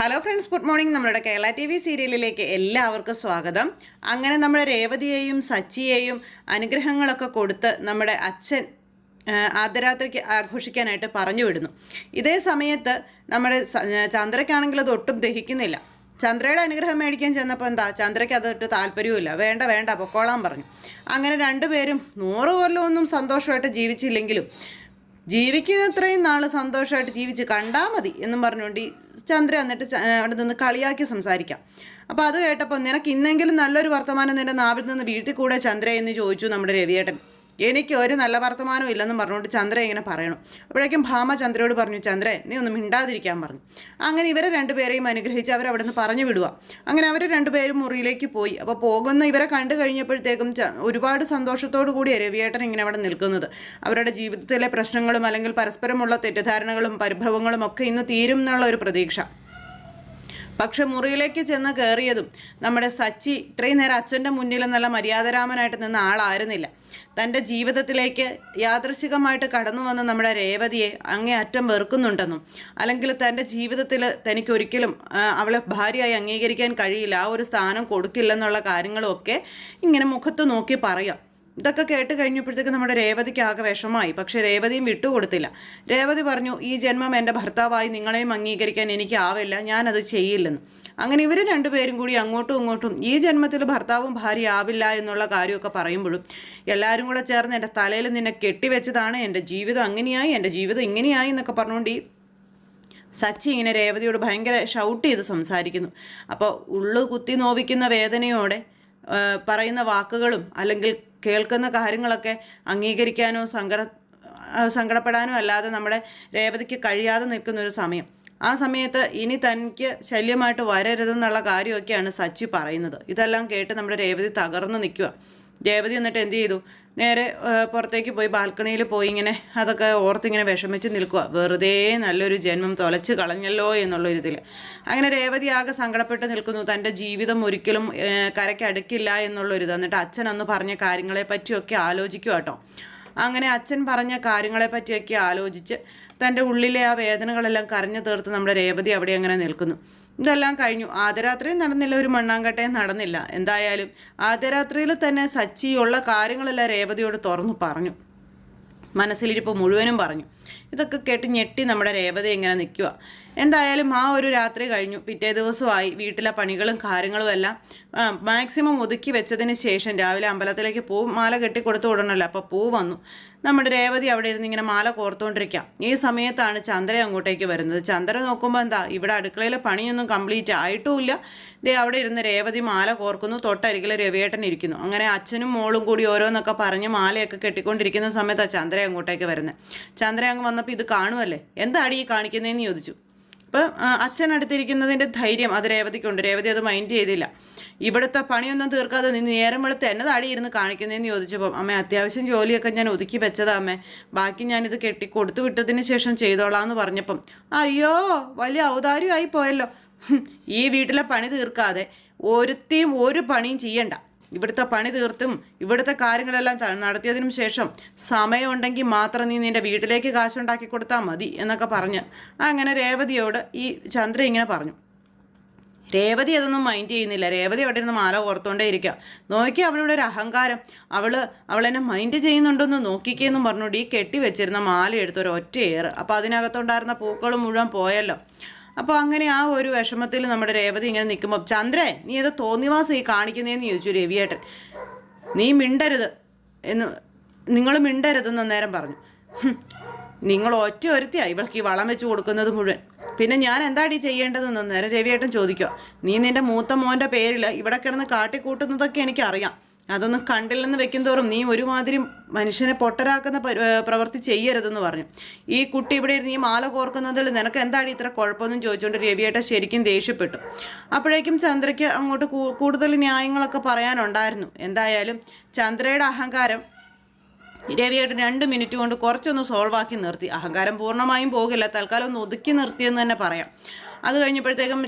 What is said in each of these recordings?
Hello friends good morning നമ്മുടെ Kerala T V സീരിയലിലേക്ക് എല്ലാവർക്കും സ്വാഗതം. അങ്ങനെ നമ്മുടെ രേവതിയെയും സച്ചിയെയും അനുഗ്രഹങ്ങളൊക്കെ കൊടുത്ത് നമ്മുടെ അച്ഛൻ ആദ്യരാത്രിക്ക് ആഘോഷിക്കാനായിട്ട് പറഞ്ഞു വിടുന്നു. ഇതേ സമയത്ത് നമ്മുടെ ചന്ദ്രയ്ക്കാണെങ്കിൽ അത് ഒട്ടും ദഹിക്കുന്നില്ല. ചന്ദ്രയുടെ അനുഗ്രഹം മേടിക്കാൻ ചെന്നപ്പോൾ എന്താ ചന്ദ്രയ്ക്ക് അതൊട്ട് താല്പര്യവുമില്ല. വേണ്ട വേണ്ട പൊക്കോളാൻ പറഞ്ഞു. അങ്ങനെ രണ്ടുപേരും നൂറ് കൊല്ലമൊന്നും സന്തോഷമായിട്ട് ജീവിച്ചില്ലെങ്കിലും ജീവിക്കുന്ന ഇത്രയും നാൾ സന്തോഷമായിട്ട് ജീവിച്ച് കണ്ടാൽ മതി എന്നും പറഞ്ഞുകൊണ്ട് ചന്ദ്ര എന്നിട്ട് അവിടെ നിന്ന് കളിയാക്കി സംസാരിക്കാം. അപ്പോൾ അത് കേട്ടപ്പോൾ നിനക്ക് ഇന്നെങ്കിലും നല്ലൊരു വർത്തമാനം നിന്റെ നാവിൽ നിന്ന് വീഴ്ത്തിക്കൂടെ ചന്ദ്ര എന്ന് ചോദിച്ചു നമ്മുടെ രവിയേട്ടൻ. എനിക്ക് ഒരു നല്ല വർത്തമാനവും ഇല്ലെന്നും പറഞ്ഞുകൊണ്ട് ചന്ദ്ര ഇങ്ങനെ പറയണം. അപ്പോഴേക്കും ഭാമ ചന്ദ്രയോട് പറഞ്ഞു ചന്ദ്രൻ നീ ഒന്ന് മിണ്ടാതിരിക്കാൻ പറഞ്ഞു. അങ്ങനെ ഇവരെ രണ്ടുപേരെയും അനുഗ്രഹിച്ച് അവർ അവിടെ നിന്ന് പറഞ്ഞു വിടുക. അങ്ങനെ അവർ രണ്ടുപേരും മുറിയിലേക്ക് പോയി. അപ്പോൾ പോകുന്ന ഇവരെ കണ്ടു കഴിഞ്ഞപ്പോഴത്തേക്കും ഒരുപാട് സന്തോഷത്തോടു കൂടി രവിയേട്ടൻ ഇങ്ങനെ അവിടെ നിൽക്കുന്നത്. അവരുടെ ജീവിതത്തിലെ പ്രശ്നങ്ങളും അല്ലെങ്കിൽ പരസ്പരമുള്ള തെറ്റിദ്ധാരണകളും പരിഭവങ്ങളും ഒക്കെ ഇന്ന് തീരും എന്നുള്ള ഒരു പ്രതീക്ഷ. പക്ഷെ മുറിയിലേക്ക് ചെന്ന് കയറിയതും നമ്മുടെ സച്ചി ഇത്രയും നേരം അച്ഛന്റെ മുന്നിൽ നല്ല മര്യാദരാമനായിട്ട് നിന്ന ആളായിരുന്നില്ല. തന്റെ ജീവിതത്തിലേക്ക് യാദൃശികമായിട്ട് കടന്നു വന്ന നമ്മുടെ രേവതിയെ അങ്ങേ അറ്റം വെറുക്കുന്നുണ്ടെന്നും അല്ലെങ്കിൽ തന്റെ ജീവിതത്തിൽ തനിക്ക് ഒരിക്കലും അവളെ ഭാര്യയായി അംഗീകരിക്കാൻ കഴിയില്ല ആ ഒരു സ്ഥാനം കൊടുക്കില്ലെന്നുള്ള കാര്യങ്ങളും ഒക്കെ ഇങ്ങനെ മുഖത്ത് നോക്കി പറയാം. ഇതൊക്കെ കേട്ട് കഴിഞ്ഞപ്പോഴത്തേക്ക് നമ്മുടെ രേവതിക്ക് ആകെ വിഷമായി പക്ഷേ രേവതിയും വിട്ടുകൊടുത്തില്ല. രേവതി പറഞ്ഞു ഈ ജന്മം എന്റെ ഭർത്താവായി നിങ്ങളെയും അംഗീകരിക്കാൻ എനിക്കാവില്ല ഞാനത് ചെയ്യില്ലെന്ന്. അങ്ങനെ ഇവർ രണ്ടുപേരും കൂടി അങ്ങോട്ടും ഇങ്ങോട്ടും ഈ ജന്മത്തിൽ ഭർത്താവും ഭാര്യ ആവില്ല എന്നുള്ള കാര്യമൊക്കെ പറയുമ്പോഴും എല്ലാവരും കൂടെ ചേർന്ന് എന്റെ തലയിൽ നിന്നെ കെട്ടിവെച്ചതാണ് എന്റെ ജീവിതം അങ്ങനെയായി എന്റെ ജീവിതം ഇങ്ങനെയായി എന്നൊക്കെ പറഞ്ഞുകൊണ്ട് ഈ സച്ചി ഇങ്ങനെ രേവതിയോട് ഭയങ്കര ഷൗട്ട് ചെയ്ത് സംസാരിക്കുന്നു. അപ്പോൾ ഉള്ളു കുത്തി നോവിക്കുന്ന വേദനയോടെ പറയുന്ന വാക്കുകളും അല്ലെങ്കിൽ കേൾക്കുന്ന കാര്യങ്ങളൊക്കെ അംഗീകരിക്കാനോ സങ്കട സങ്കടപ്പെടാനോ അല്ലാതെ നമ്മുടെ രേവതിക്ക് കഴിയാതെ നിൽക്കുന്ന ഒരു സമയം. ആ സമയത്ത് ഇനി തനിക്ക് ശല്യമായിട്ട് വരരുതെന്നുള്ള കാര്യമൊക്കെയാണ് സച്ചി പറയുന്നത്. ഇതെല്ലാം കേട്ട് നമ്മുടെ രേവതി തകർന്ന് നിൽക്കുക. രേവതി എന്നിട്ട് എന്ത് ചെയ്തു? നേരെ പുറത്തേക്ക് പോയി ബാൽക്കണിയിൽ പോയി ഇങ്ങനെ അതൊക്കെ ഓർത്തിങ്ങനെ വിഷമിച്ച് നിൽക്കുക വെറുതെ നല്ലൊരു ജന്മം തൊലച്ച് കളഞ്ഞല്ലോ എന്നുള്ള ഇതിൽ അങ്ങനെ രേവതി ആകെ സങ്കടപ്പെട്ട് നിൽക്കുന്നു. തന്റെ ജീവിതം ഒരിക്കലും കരയ്ക്കടുക്കില്ല എന്നുള്ളൊരിത്. എന്നിട്ട് അച്ഛൻ അന്ന് പറഞ്ഞ കാര്യങ്ങളെ പറ്റിയൊക്കെ ആലോചിക്കുക കേട്ടോ അങ്ങനെ അച്ഛൻ പറഞ്ഞ കാര്യങ്ങളെ പറ്റിയൊക്കെ ആലോചിച്ച് തന്റെ ഉള്ളിലെ ആ വേദനകളെല്ലാം കരഞ്ഞു തീർത്ത് നമ്മുടെ രേവതി അവിടെ അങ്ങനെ നിൽക്കുന്നു. ഇതെല്ലാം കഴിഞ്ഞു. ആദ്യരാത്രിയും നടന്നില്ല ഒരു മണ്ണാങ്കട്ടയും നടന്നില്ല. എന്തായാലും ആദ്യരാത്രിയിൽ തന്നെ സച്ചിയുള്ള കാര്യങ്ങളെല്ലാം രേവതിയോട് തുറന്നു പറഞ്ഞു. മനസ്സിലിരിപ്പ് മുഴുവനും പറഞ്ഞു. ഇതൊക്കെ കേട്ട് ഞെട്ടി നമ്മുടെ രേവതി ഇങ്ങനെ നിൽക്കുക. എന്തായാലും ആ ഒരു രാത്രി കഴിഞ്ഞു. പിറ്റേ ദിവസമായി വീട്ടിലെ പണികളും കാര്യങ്ങളും എല്ലാം മാക്സിമം ഒതുക്കി വെച്ചതിന് ശേഷം രാവിലെ അമ്പലത്തിലേക്ക് പൂ മാല കെട്ടി കൊടുത്തു വിടണമല്ലോ അപ്പോൾ പൂ വന്നു. നമ്മുടെ രേവതി അവിടെ ഇരുന്ന് ഇങ്ങനെ മാല കോർത്തുകൊണ്ടിരിക്കാം ഈ സമയത്താണ് ചന്ദ്ര അങ്ങോട്ടേക്ക് വരുന്നത്. ചന്ദ്ര നോക്കുമ്പോൾ എന്താ ഇവിടെ അടുക്കളയിലെ പണിയൊന്നും കംപ്ലീറ്റ് ആയിട്ടുമില്ല. ദേ അവിടെ ഇരുന്ന് രേവതി മാല കോർക്കുന്നു. തൊട്ടരികിൽ രവിയേട്ടൻ ഇരിക്കുന്നു. അങ്ങനെ അച്ഛനും മോളും കൂടി ഓരോന്നൊക്കെ പറഞ്ഞ് മാലയൊക്കെ കെട്ടിക്കൊണ്ടിരിക്കുന്ന സമയത്താണ് ചന്ദ്ര അങ്ങോട്ടേക്ക് വരുന്നത് ചന്ദ്ര അങ്ങ് വന്നപ്പോൾ ഇത് കാണുമല്ലേ എന്താടി ഈ കാണിക്കുന്നതെന്ന് ചോദിച്ചു. അപ്പോൾ അച്ഛൻ അടുത്തിരിക്കുന്നതിന്റെ ധൈര്യം അത് രേവതിക്കുണ്ട്. രേവതി അത് മൈൻഡ് ചെയ്തില്ല. ഇവിടുത്തെ പണിയൊന്നും തീർക്കാതെ നിന്ന് നേരം വെളുത്ത് എന്നെ താടി ഇരുന്ന് കാണിക്കുന്നതെന്ന് ചോദിച്ചപ്പോൾ അമ്മ അത്യാവശ്യം ജോലിയൊക്കെ ഞാൻ ഒതുക്കി വെച്ചതാ അമ്മേ. ബാക്കി ഞാനിത് കെട്ടി കൊടുത്തു വിട്ടതിന് ശേഷം ചെയ്തോളാം എന്ന് പറഞ്ഞപ്പം അയ്യോ വലിയ ഔദാര്യമായി പോയല്ലോ. ഈ വീട്ടിലെ പണി തീർക്കാതെ ഒരുത്തിയും ഒരു പണിയും ചെയ്യണ്ട. ഇവിടുത്തെ പണി തീർത്തും ഇവിടുത്തെ കാര്യങ്ങളെല്ലാം നടത്തിയതിനു ശേഷം സമയമുണ്ടെങ്കിൽ മാത്രം നീ നിന്റെ വീട്ടിലേക്ക് കാശുണ്ടാക്കി കൊടുത്താൽ മതി എന്നൊക്കെ പറഞ്ഞ് അങ്ങനെ രേവതിയോട് ഈ ചന്ദ്ര ഇങ്ങനെ പറഞ്ഞു. രേവതി അതൊന്നും മൈൻഡ് ചെയ്യുന്നില്ല. രേവതി അവിടെ ഇരുന്ന് മാല ഓർത്തോണ്ടേ ഇരിക്കുക നോക്കി അവളുടെ ഒരു അഹങ്കാരം. അവൾ അവളെന്നെ മൈൻഡ് ചെയ്യുന്നുണ്ടെന്ന് നോക്കിക്കേന്നും പറഞ്ഞുകൊണ്ട് ഈ കെട്ടി വെച്ചിരുന്ന മാല എടുത്തൊരു ഒറ്റ ഏറ് അപ്പോൾ അതിനകത്തുണ്ടായിരുന്ന പൂക്കളും മുഴുവൻ പോയല്ലോ. അപ്പോൾ അങ്ങനെ ആ ഒരു വിഷമത്തിൽ നമ്മുടെ രേവതി ഇങ്ങനെ നിൽക്കുമ്പോൾ ചന്ദ്രൻ നീ ഏതോ തോന്നിവാസം ഈ കാണിക്കുന്നതെന്ന് ചോദിച്ചു രവിയേട്ടൻ. നീ മിണ്ടരുത് എന്ന് നിങ്ങൾ മിണ്ടരുതെന്ന് അന്നേരം പറഞ്ഞു. നിങ്ങൾ ഒറ്റ ഒരുത്തിയാണ് ഇവൾക്ക് ഈ വളം വെച്ച് കൊടുക്കുന്നത് മുഴുവൻ. പിന്നെ ഞാൻ എന്താടി ചെയ്യേണ്ടതെന്ന് നേരെ രവിയേട്ടൻ ചോദിക്കുക. നീ നിന്റെ മൂത്ത മോന്റെ പേരിൽ ഇവിടെ കിടന്ന് കാട്ടിക്കൂട്ടുന്നതൊക്കെ എനിക്കറിയാം. അതൊന്നും കണ്ടില്ലെന്ന് വെക്കും തോറും നീ ഒരുമാതിരി മനുഷ്യനെ പൊട്ടരാക്കുന്ന പ്രവൃത്തി ചെയ്യരുതെന്ന് പറഞ്ഞു. ഈ കുട്ടി ഇവിടെ ഇരുന്ന് ഈ മാല കോർക്കുന്നതിൽ നിനക്ക് എന്താണ് ഇത്ര കുഴപ്പമൊന്നും ചോദിച്ചുകൊണ്ട് രവിയേട്ട ശരിക്കും ദേഷ്യപ്പെട്ടു. അപ്പോഴേക്കും ചന്ദ്രയ്ക്ക് അങ്ങോട്ട് കൂടുതൽ ന്യായങ്ങളൊക്കെ പറയാനുണ്ടായിരുന്നു. എന്തായാലും ചന്ദ്രയുടെ അഹങ്കാരം രവിയായിട്ട് രണ്ട് മിനിറ്റ് കൊണ്ട് കുറച്ചൊന്ന് സോൾവ് ആക്കി നിർത്തി. അഹങ്കാരം പൂർണമായും പോകില്ല. തൽക്കാലം ഒന്ന് ഒതുക്കി നിർത്തിയെന്ന് തന്നെ പറയാം. അത് കഴിഞ്ഞപ്പോഴത്തേക്കും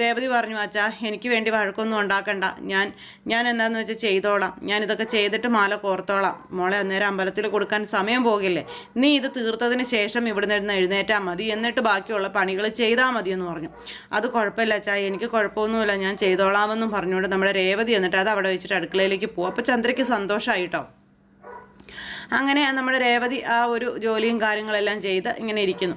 രേവതി പറഞ്ഞു അച്ഛാ എനിക്ക് വേണ്ടി വഴക്കൊന്നും ഉണ്ടാക്കണ്ട. ഞാൻ ഞാൻ എന്താന്ന് വെച്ചാൽ ചെയ്തോളാം. ഞാൻ ഇതൊക്കെ ചെയ്തിട്ട് മാല കോർത്തോളാം. മോളെ അന്നേരം അമ്പലത്തിൽ കൊടുക്കാൻ സമയം പോകില്ലേ. നീ ഇത് തീർത്തതിന് ശേഷം ഇവിടുന്ന് ഇരുന്ന് എഴുന്നേറ്റാൽ മതി. എന്നിട്ട് ബാക്കിയുള്ള പണികൾ ചെയ്താൽ മതി എന്ന് പറഞ്ഞു. അത് കുഴപ്പമില്ല അച്ഛാ. എനിക്ക് കുഴപ്പമൊന്നുമില്ല. ഞാൻ ചെയ്തോളാമെന്നും പറഞ്ഞുകൊണ്ട് നമ്മുടെ രേവതി എന്നിട്ട് അത് അവിടെ വെച്ചിട്ട് അടുക്കളയിലേക്ക് പോകും അപ്പോൾ ചന്ദ്രയ്ക്ക് സന്തോഷമായിട്ടോ അങ്ങനെ നമ്മുടെ രേവതി ആ ഒരു ജോലിയും കാര്യങ്ങളെല്ലാം ചെയ്ത് ഇങ്ങനെ ഇരിക്കുന്നു.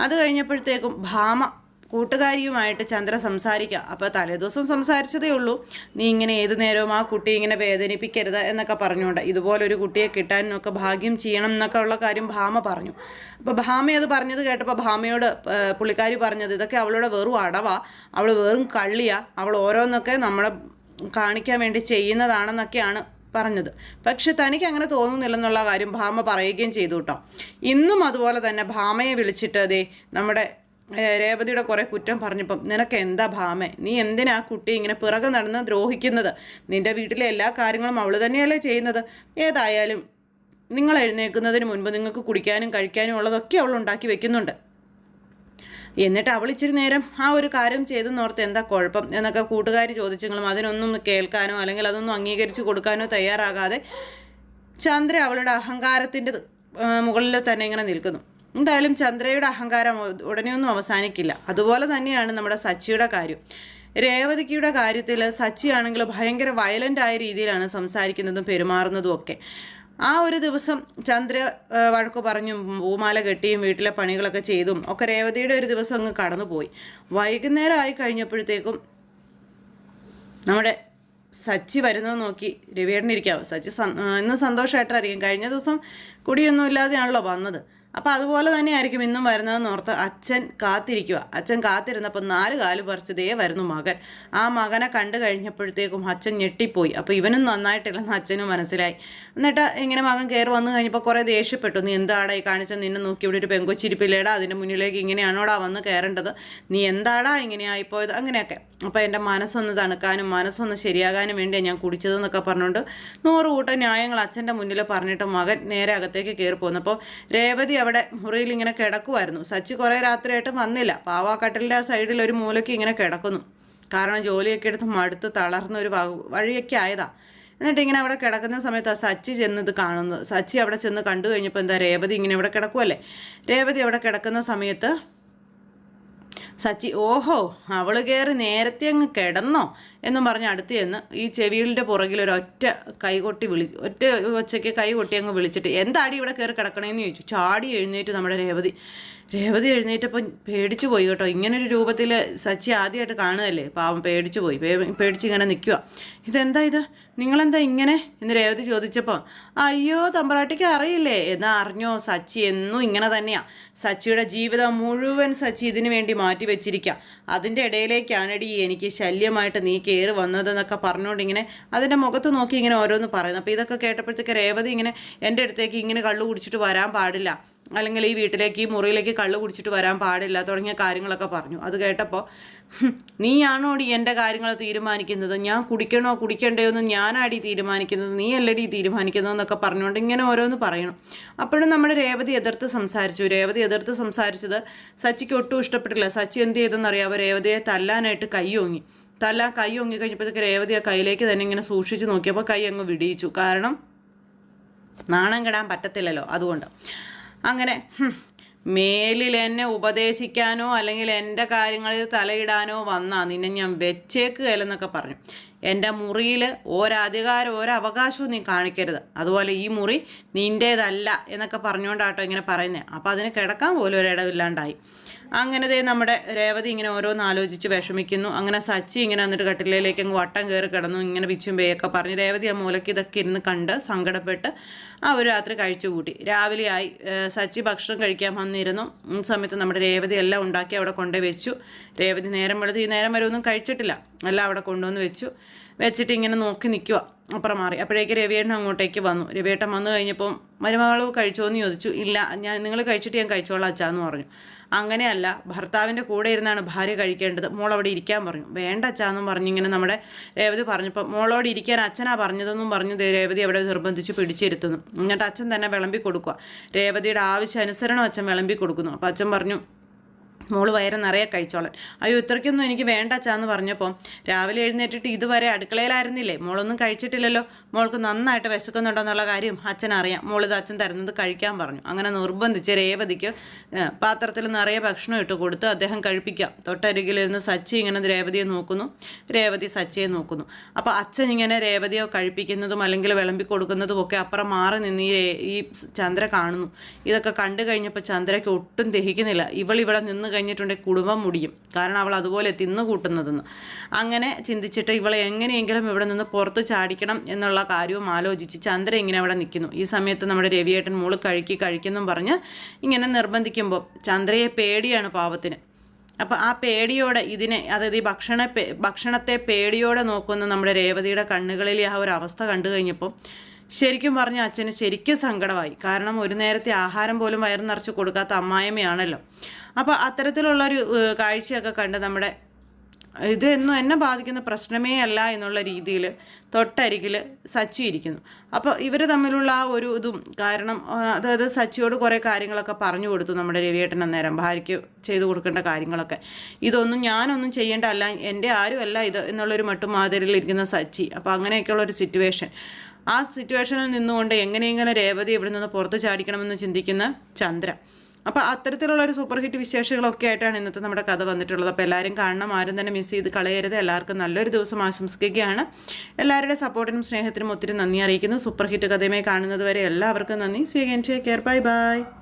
അത് കഴിഞ്ഞപ്പോഴത്തേക്കും ഭാമ കൂട്ടുകാരിയുമായിട്ട് ചന്ദ്ര സംസാരിക്കുക. അപ്പോൾ തലേദിവസം സംസാരിച്ചതേ ഉള്ളൂ. നീ ഇങ്ങനെ ഏത് നേരവും ആ കുട്ടി ഇങ്ങനെ വേദനിപ്പിക്കരുത് എന്നൊക്കെ പറഞ്ഞുകൊണ്ട് ഇതുപോലൊരു കുട്ടിയെ കിട്ടാനൊക്കെ ഭാഗ്യം ചെയ്യണം എന്നൊക്കെ ഉള്ള കാര്യം ഭാമ പറഞ്ഞു. അപ്പോൾ ഭാമ അത് പറഞ്ഞത് കേട്ടപ്പോൾ ഭാമയോട് പുള്ളിക്കാരി പറഞ്ഞത് ഇതൊക്കെ അവളുടെ വെറും അടവാ. അവൾ വെറും കള്ളിയാ. അവൾ ഓരോന്നൊക്കെ നമ്മളെ കാണിക്കാൻ വേണ്ടി ചെയ്യുന്നതാണെന്നൊക്കെയാണ് പറഞ്ഞത്. പക്ഷെ തനിക്ക് അങ്ങനെ തോന്നുന്നില്ലെന്നുള്ള കാര്യം ഭാമ പറയുകയും ചെയ്തു കേട്ടോ. ഇന്നും അതുപോലെ തന്നെ ഭാമയെ വിളിച്ചിട്ട് അതേ നമ്മുടെ രേവതിയുടെ കുറെ കുറ്റം പറഞ്ഞപ്പം നിനക്ക് എന്താ ഭാമ? നീ എന്തിനാ കുട്ടി ഇങ്ങനെ പിറകെ നടന്ന് ദ്രോഹിക്കുന്നത്? നിന്റെ വീട്ടിലെ എല്ലാ കാര്യങ്ങളും അവൾ തന്നെയല്ലേ ചെയ്യുന്നത്? ഏതായാലും നിങ്ങൾ എഴുന്നേൽക്കുന്നതിന് മുൻപ് നിങ്ങൾക്ക് കുടിക്കാനും കഴിക്കാനും ഉള്ളതൊക്കെ അവൾ ഉണ്ടാക്കി വെക്കുന്നുണ്ട്. എന്നിട്ട് അവൾ ഇച്ചിരി നേരം ആ ഒരു കാര്യം ചെയ്തെന്നോർത്ത് എന്താ കുഴപ്പം എന്നൊക്കെ കൂട്ടുകാർ ചോദിച്ചെങ്കിലും അതിനൊന്നും കേൾക്കാനോ അല്ലെങ്കിൽ അതൊന്നും അംഗീകരിച്ച് കൊടുക്കാനോ തയ്യാറാകാതെ ചന്ദ്ര അവളുടെ അഹങ്കാരത്തിന്റെ മുകളിൽ തന്നെ ഇങ്ങനെ നിൽക്കുന്നു. എന്തായാലും ചന്ദ്രയുടെ അഹങ്കാരം ഉടനെയൊന്നും അവസാനിക്കില്ല. അതുപോലെ തന്നെയാണ് നമ്മുടെ സച്ചിയുടെ കാര്യം. രേവതിക്കയുടെ കാര്യത്തിൽ സച്ചിയാണെങ്കിൽ ഭയങ്കര വയലന്റ് ആയ രീതിയിലാണ് സംസാരിക്കുന്നതും പെരുമാറുന്നതും ഒക്കെ. ആ ഒരു ദിവസം ചന്ദ്ര വഴക്കു പറഞ്ഞും പൂമാല കെട്ടിയും വീട്ടിലെ പണികളൊക്കെ ചെയ്തും ഒക്കെ രേവതിയുടെ ഒരു ദിവസം അങ്ങ് കടന്നുപോയി. വൈകുന്നേരം ആയി കഴിഞ്ഞപ്പോഴത്തേക്കും നമ്മുടെ സച്ചി വരുന്നത് നോക്കി രവിയേട്ടനിരിക്കാവും സച്ചി ഇന്ന് സന്തോഷമായിട്ടായിരിക്കും കഴിഞ്ഞ ദിവസം കുടിയൊന്നും ഇല്ലാതെയാണല്ലോ വന്നത്. അപ്പോൾ അതുപോലെ തന്നെ ആയിരിക്കും ഇന്നും വരുന്നതെന്ന് ഓർത്ത് അച്ഛൻ കാത്തിരിക്കുക. അച്ഛൻ കാത്തിരുന്നപ്പോൾ നാല് കാൽ പറിച്ചതേ വരുന്നു മകൻ. ആ മകനെ കണ്ടു കഴിഞ്ഞപ്പോഴത്തേക്കും അച്ഛൻ ഞെട്ടിപ്പോയി. അപ്പോൾ ഇവനും നന്നായിട്ടില്ലെന്ന് അച്ഛനും മനസ്സിലായി. എന്നിട്ട് ഇങ്ങനെ മകൻ കയറി വന്നു കഴിഞ്ഞപ്പോൾ കുറേ ദേഷ്യപ്പെട്ടു. നീ എന്താടാ ഈ കാണിച്ച? നിന്നെ നോക്കി ഇവിടെ ഒരു പെങ്കൊച്ചിരിപ്പില്ലേടാ? അതിന്റെ മുന്നിലേക്ക് ഇങ്ങനെയാണോടാ വന്ന് കയറേണ്ടത് നീ എന്താടാ ഇങ്ങനെയായിപ്പോയത്? അങ്ങനെയൊക്കെ. അപ്പോൾ എന്റെ മനസ്സൊന്ന് തണുക്കാനും മനസ്സൊന്ന് ശരിയാകാനും വേണ്ടിയാണ് ഞാൻ കുടിച്ചതെന്നൊക്കെ പറഞ്ഞുകൊണ്ട് നൂറ് കൂട്ടം ന്യായങ്ങൾ അച്ഛന്റെ മുന്നിൽ പറഞ്ഞിട്ട് മകൻ നേരെ അകത്തേക്ക് കയറി പോന്നു. അപ്പോൾ രേവതി അവിടെ മുറിയിൽ ഇങ്ങനെ കിടക്കുമായിരുന്നു സച്ചി കുറേ രാത്രിയായിട്ട് വന്നില്ല. പാവാക്കട്ടലിന്റെ ആ സൈഡിൽ ഒരു മൂലയ്ക്ക് ഇങ്ങനെ കിടക്കുന്നു. കാരണം ജോലിയൊക്കെ എടുത്ത് മടുത്ത് തളർന്ന ഒരു വഴിയൊക്കെ ആയതാ. എന്നിട്ട് ഇങ്ങനെ അവിടെ കിടക്കുന്ന സമയത്ത് ആ സച്ചി ചെന്ന് ഇത് കാണുന്നത് സച്ചി അവിടെ ചെന്ന് കണ്ടു കഴിഞ്ഞപ്പോൾ എന്താ രേവതി ഇങ്ങനെ ഇവിടെ കിടക്കുമല്ലേ രേവതി അവിടെ കിടക്കുന്ന സമയത്ത് സച്ചി ഓഹോ അവൾ കയറി നേരത്തെ അങ്ങ് കിടന്നോ? എന്നും പറഞ്ഞ് അടുത്ത് ചെന്ന് ഈ ചെവികളുടെ പുറകിൽ ഒരു ഒറ്റ കൈകൊട്ടി വിളി ഒറ്റ ഒച്ചയ്ക്ക് കൈകൊട്ടി അങ്ങ് വിളിച്ചിട്ട് എന്താടി ഇവിടെ കയറി കിടക്കണേന്ന് ചോദിച്ചു. ചാടി എഴുന്നേറ്റ് നമ്മുടെ രേവതി. രേവതി എഴുന്നേറ്റപ്പം പേടിച്ചു പോയി കേട്ടോ. ഇങ്ങനൊരു രൂപത്തിൽ സച്ചി ആദ്യമായിട്ട് കാണുകയല്ലേ? പാവം പേടിച്ചു പോയി. പേടിച്ച് ഇങ്ങനെ നിൽക്കുക ഇതെന്താ ഇത്? നിങ്ങളെന്താ ഇങ്ങനെ? എന്ന് രേവതി ചോദിച്ചപ്പോൾ അയ്യോ തമ്പ്രാട്ടിക്ക് അറിയില്ലേ? എന്നാ അറിഞ്ഞോ? സച്ചി എന്നും ഇങ്ങനെ തന്നെയാണ് സച്ചിയുടെ ജീവിതം മുഴുവൻ സച്ചി ഇതിനു വേണ്ടി മാറ്റി വെച്ചിരിക്കുക അതിന്റെ ഇടയിലേക്കാണടി എനിക്ക് ശല്യമായിട്ട് നീ കയറി വന്നതെന്നൊക്കെ പറഞ്ഞുകൊണ്ട് ഇങ്ങനെ അതിന്റെ മുഖത്ത് നോക്കി ഇങ്ങനെ ഓരോന്ന് പറയുന്നു. അപ്പോൾ ഇതൊക്കെ കേട്ടപ്പോഴത്തേക്ക് രേവതി ഇങ്ങനെ എന്റെ അടുത്തേക്ക് ഇങ്ങനെ കള്ളു കുടിച്ചിട്ട് വരാൻ പാടില്ല. അല്ലെങ്കിൽ ഈ വീട്ടിലേക്ക് ഈ മുറിയിലേക്ക് കള്ളു കുടിച്ചിട്ട് വരാൻ പാടില്ല തുടങ്ങിയ കാര്യങ്ങളൊക്കെ പറഞ്ഞു. അത് കേട്ടപ്പോൾ നീയാണോ നീയാണോടി എന്റെ കാര്യങ്ങൾ തീരുമാനിക്കുന്നത്? ഞാൻ കുടിക്കണോ കുടിക്കണ്ടയോ എന്ന് ഞാനാടി തീരുമാനിക്കുന്നത്? നീ അല്ലടി തീരുമാനിക്കുന്നതെന്നൊക്കെ പറഞ്ഞുകൊണ്ട് ഇങ്ങനെ ഓരോന്ന് പറയണം. അപ്പോഴും നമ്മുടെ രേവതി എതിർത്ത് സംസാരിച്ചു. രേവതി എതിർത്ത് സംസാരിച്ചത് സച്ചിക്ക് ഒട്ടും ഇഷ്ടപ്പെട്ടില്ല. സച്ചി എന്ത് ചെയ്തെന്നറിയാവോ രേവതിയെ തല്ലാനായിട്ട് കൈയോങ്ങി തല്ലാൻ കൈ ഓങ്ങി കഴിഞ്ഞപ്പോഴത്തേക്ക് രേവതി ആ കയ്യിലേക്ക് തന്നെ ഇങ്ങനെ സൂക്ഷിച്ച് നോക്കിയപ്പോൾ കൈ അങ്ങ് വിടിയിച്ചു. കാരണം നാണം കെടാൻ പറ്റത്തില്ലല്ലോ അതുകൊണ്ട്. അങ്ങനെ മേലിൽ എന്നെ ഉപദേശിക്കാനോ അല്ലെങ്കിൽ എന്റെ കാര്യങ്ങളിൽ തലയിടാനോ വന്നാൽ നിന്നെ ഞാൻ വെച്ചേക്കുകയല്ലെന്നൊക്കെ പറഞ്ഞു. എന്റെ മുറിയിൽ ഒരധികാരം ഒരവകാശവും നീ കാണിക്കരുത്. അതുപോലെ ഈ മുറി നിന്റേതല്ല എന്നൊക്കെ പറഞ്ഞുകൊണ്ടാട്ടോ ഇങ്ങനെ പറയുന്നത് അപ്പോൾ അതിന് കിടക്കാൻ പോലും ഒരിടമില്ലാണ്ടായി അങ്ങനെ നമ്മുടെ രേവതി ഇങ്ങനെ ഓരോന്ന് ആലോചിച്ച് വിഷമിക്കുന്നു. അങ്ങനെ സച്ചി ഇങ്ങനെ വന്നിട്ട് കട്ടിലയിലേക്ക് അങ്ങ് വട്ടം കയറി കിടന്നു ഇങ്ങനെ പിച്ചും പേയൊക്കെ പറഞ്ഞ് രേവതി ആ മൂലയ്ക്ക് ഇതൊക്കെ ഇരുന്ന് കണ്ട് സങ്കടപ്പെട്ട് ആ ഒരു രാത്രി കഴിച്ചു കൂട്ടി. രാവിലെയായി സച്ചി ഭക്ഷണം കഴിക്കാൻ വന്നിരുന്നു. ഈ സമയത്ത് നമ്മുടെ രേവതി എല്ലാം ഉണ്ടാക്കി അവിടെ കൊണ്ടുപോയി വെച്ചു രേവതി നേരം വെളുത്ത് ഈ നേരം വരെ ഒന്നും കഴിച്ചിട്ടില്ല. എല്ലാം അവിടെ കൊണ്ടുവന്ന് വെച്ചു. വെച്ചിട്ട് ഇങ്ങനെ നോക്കി നിൽക്കുക അപ്പുറം മാറി. അപ്പോഴേക്ക് രവിയേട്ടൻ അങ്ങോട്ടേക്ക് വന്നു. രവിയേട്ടൻ വന്നു കഴിഞ്ഞപ്പം മരുമകൾ കഴിച്ചോ എന്ന് ചോദിച്ചു. ഇല്ല ഞാൻ നിങ്ങൾ കഴിച്ചിട്ട് ഞാൻ കഴിച്ചോളാം അച്ഛാന്ന് പറഞ്ഞു. അങ്ങനെയല്ല ഭർത്താവിന്റെ കൂടെ ഇരുന്നാണ് ഭാര്യ കഴിക്കേണ്ടത്. മോൾ അവിടെ ഇരിക്കാൻ പറഞ്ഞു. വേണ്ട അച്ഛാന്നും പറഞ്ഞു ഇങ്ങനെ നമ്മുടെ രേവതി പറഞ്ഞപ്പോൾ മോളോട് ഇരിക്കാൻ അച്ഛനാ പറഞ്ഞതെന്നും പറഞ്ഞു രേവതി അവിടെ നിർബന്ധിച്ച് പിടിച്ചിരുത്തുന്നു. എന്നിട്ട് അച്ഛൻ തന്നെ വിളമ്പി കൊടുക്കുക രേവതിയുടെ ആവശ്യാനുസരണം അച്ഛൻ വിളമ്പി കൊടുക്കുന്നു. അപ്പോൾ അച്ഛൻ പറഞ്ഞു മോൾ വയറ് നിറയെ കഴിച്ചോളൻ. അയ്യോ ഇത്രയ്ക്കൊന്നും എനിക്ക് വേണ്ട ചാന്ന് പറഞ്ഞപ്പോൾ രാവിലെ എഴുന്നേറ്റിട്ട് ഇതുവരെ അടുക്കളയിലായിരുന്നില്ലേ? മോളൊന്നും കഴിച്ചിട്ടില്ലല്ലോ. മോൾക്ക് നന്നായിട്ട് വിശക്കുന്നുണ്ടെന്നുള്ള കാര്യം അച്ഛൻ അറിയാം മോളിത് അച്ഛൻ തരുന്നത് കഴിക്കാൻ പറഞ്ഞു. അങ്ങനെ നിർബന്ധിച്ച് രേവതിക്ക് പാത്രത്തിൽ നിറയെ ഭക്ഷണം ഇട്ട് കൊടുത്ത് അദ്ദേഹം കഴിപ്പിക്കാം. തൊട്ടരികിലിരുന്ന് സച്ചി ഇങ്ങനെ രേവതിയെ നോക്കുന്നു. രേവതി സച്ചിയെ നോക്കുന്നു. അപ്പോൾ അച്ഛൻ ഇങ്ങനെ രേവതിയെ കഴിപ്പിക്കുന്നതും അല്ലെങ്കിൽ വിളമ്പി കൊടുക്കുന്നതും ഒക്കെ അപ്പുറം മാറി നിന്ന് ഈ ഈ ചന്ദ്ര കാണുന്നു. ഇതൊക്കെ കണ്ടു കഴിഞ്ഞപ്പോൾ ചന്ദ്രയ്ക്ക് ഒട്ടും ദഹിക്കുന്നില്ല. ഇവൾ നിന്ന് കഴിഞ്ഞിട്ടുണ്ടെങ്കിൽ കുടുംബം മുടിയും. കാരണം അവൾ അതുപോലെ തിന്നു കൂട്ടുന്നതെന്ന്. അങ്ങനെ ചിന്തിച്ചിട്ട് ഇവളെ എങ്ങനെയെങ്കിലും ഇവിടെ നിന്ന് പുറത്ത് ചാടിക്കണം എന്നുള്ള കാര്യവും ആലോചിച്ച് ചന്ദ്ര ഇങ്ങനെ അവിടെ നിൽക്കുന്നു. ഈ സമയത്ത് നമ്മുടെ രവിയേട്ടൻ മോൾ കഴുക്കി കഴിക്കുന്നു പറഞ്ഞ് ഇങ്ങനെ നിർബന്ധിക്കുമ്പോൾ ചന്ദ്രയെ പേടിയാണ് പാവത്തിന്. അപ്പോൾ ആ പേടിയോടെ ഇതിനെ അതായത് ഈ ഭക്ഷണ ഭക്ഷണത്തെ പേടിയോടെ നോക്കുന്ന നമ്മുടെ രേവതിയുടെ കണ്ണുകളിലെ ആ ഒരു അവസ്ഥ കണ്ടു കഴിഞ്ഞപ്പോൾ ശരിക്കും പറഞ്ഞ അച്ഛന് ശരിക്കും സങ്കടമായി. കാരണം ഒരു നേരത്തെ ആഹാരം പോലും വയറു നിറച്ച് കൊടുക്കാത്ത അമ്മായിമ്മയാണല്ലോ അപ്പോൾ അത്തരത്തിലുള്ളൊരു കാഴ്ചയൊക്കെ കണ്ട് നമ്മുടെ ഇതൊന്നും എന്നെ ബാധിക്കുന്ന പ്രശ്നമേ അല്ല എന്നുള്ള രീതിയിൽ തൊട്ടരികിൽ സച്ചി ഇരിക്കുന്നു. അപ്പോൾ ഇവർ തമ്മിലുള്ള ആ ഒരു ഇതും കാരണം അതായത് സച്ചിയോട് കുറേ കാര്യങ്ങളൊക്കെ പറഞ്ഞു കൊടുത്തു നമ്മുടെ രവിയേട്ടൻ അന്നേരം. ഭാര്യയ്ക്ക് ചെയ്തു കൊടുക്കേണ്ട കാര്യങ്ങളൊക്കെ. ഇതൊന്നും ഞാനൊന്നും ചെയ്യേണ്ട അല്ല എന്റെ ആരുമല്ല ഇത് എന്നുള്ളൊരു മട്ടും മാതിരിയിൽ ഇരിക്കുന്ന സച്ചി. അപ്പോൾ അങ്ങനെയൊക്കെയുള്ള ഒരു സിറ്റുവേഷൻ ആ സിറ്റുവേഷനിൽ നിന്നുകൊണ്ട് എങ്ങനെയെങ്കിലും രേവതി ഇവിടെ നിന്ന് പുറത്ത് ചാടിക്കണമെന്ന് ചിന്തിക്കുന്ന ചന്ദ്ര. അപ്പോൾ അത്തരത്തിലുള്ള ഒരു സൂപ്പർ ഹിറ്റ് വിശേഷങ്ങളൊക്കെ ആയിട്ടാണ് ഇന്നത്തെ നമ്മുടെ കഥ വന്നിട്ടുള്ളത്. അപ്പോൾ എല്ലാവരും കാണണം ആരും തന്നെ മിസ് ചെയ്ത് കളയരുത്. എല്ലാവർക്കും നല്ലൊരു ദിവസം ആശംസിക്കുകയാണ്. എല്ലാവരുടെ സപ്പോർട്ടിനും സ്നേഹത്തിനും ഒത്തിരി നന്ദി അറിയിക്കുന്നു. സൂപ്പർ ഹിറ്റ് കഥയുമായി കാണുന്നത് വരെ എല്ലാവർക്കും നന്ദി. See again take care bye bye